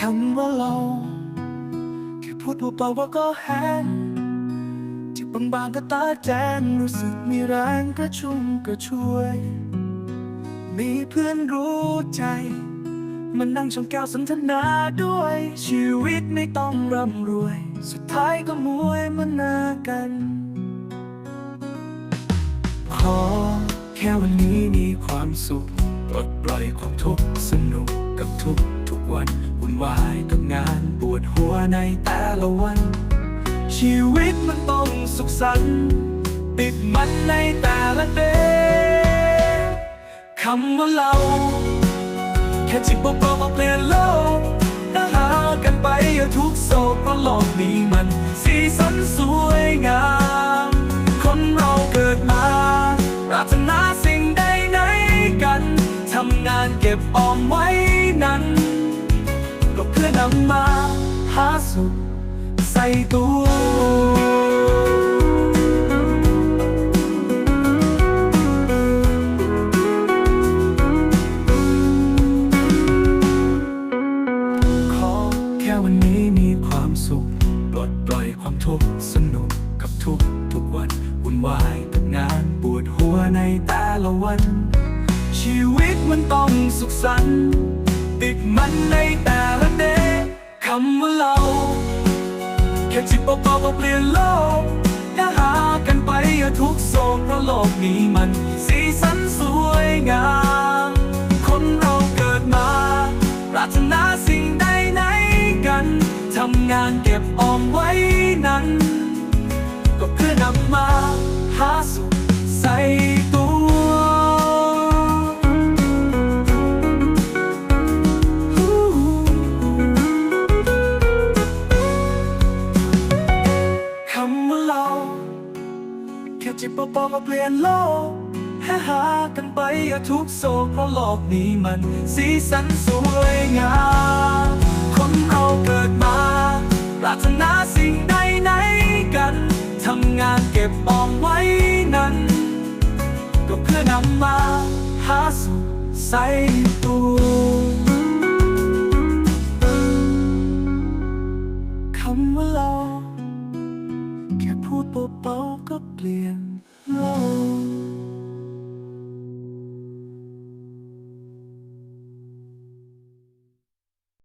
คำว่าเราแค่พูดเบาๆว่าก็แห้งที่บางๆก็ตาแจนรู้สึกมีแรงกระชุ่มกระชวย มีเพื่อนรู้ใจมันนั่งชมแก้วสนทนาด้วย ชีวิตไม่ต้องร่ำรวย สุดท้ายก็มวยมันนากันขอ แค่วันนี้มีความสุขปลดปล่อยความทุกข์สนุกกับทุกทุกวันวุ่นวายกับงานปวดหัวในแต่ละวัน ชีวิตมันต้องสุขสันต์ติดมันในแต่ละเดย์คำว่าเรา แค่จิบเบาๆมาเปลี่ยนโลกถ้าหากันไปทุกโศกเพราะโลกนี้มัน สีสันสวยงามานเก็บออมไว้นั้น ก็เพื่อนำมาหาสุขใส่ตัวขอแค่วันนี้มีความสุข ปลดปล่อยความทุกข์สนุกกับทุกทุกวันวุ่นวายกับงานปวดหัวในแต่ละวัน ชีวิตมันต้องสุขสันต์ติดมันในแต่ละเดย์คำว่าเราแค่จิบเบาๆก็เปลี่ยนโลกถ้าหากันไปทุกโศกเพราะโลกนี้มันสีสันสวยงาม คนเราเกิดมาปรารถนาสิ่งใดไหนกันทำงานเก็บออมไว้นั้น ก็เพื่อนำมาหาสุ เบาๆมาเปลี่ยนโลกให้หากันไปอย่าทุกโศกเพราะโลกนี้มันสีสันสวยงามคนเราเกิดมาปรารถนาสิ่งใดไหนกันทำงานเก็บออมไว้นั้น ก็เพื่อนำมาหาสุขใส่ตัวคำว่าเราแค่พูดเบาๆก็เปลี่ยน โลก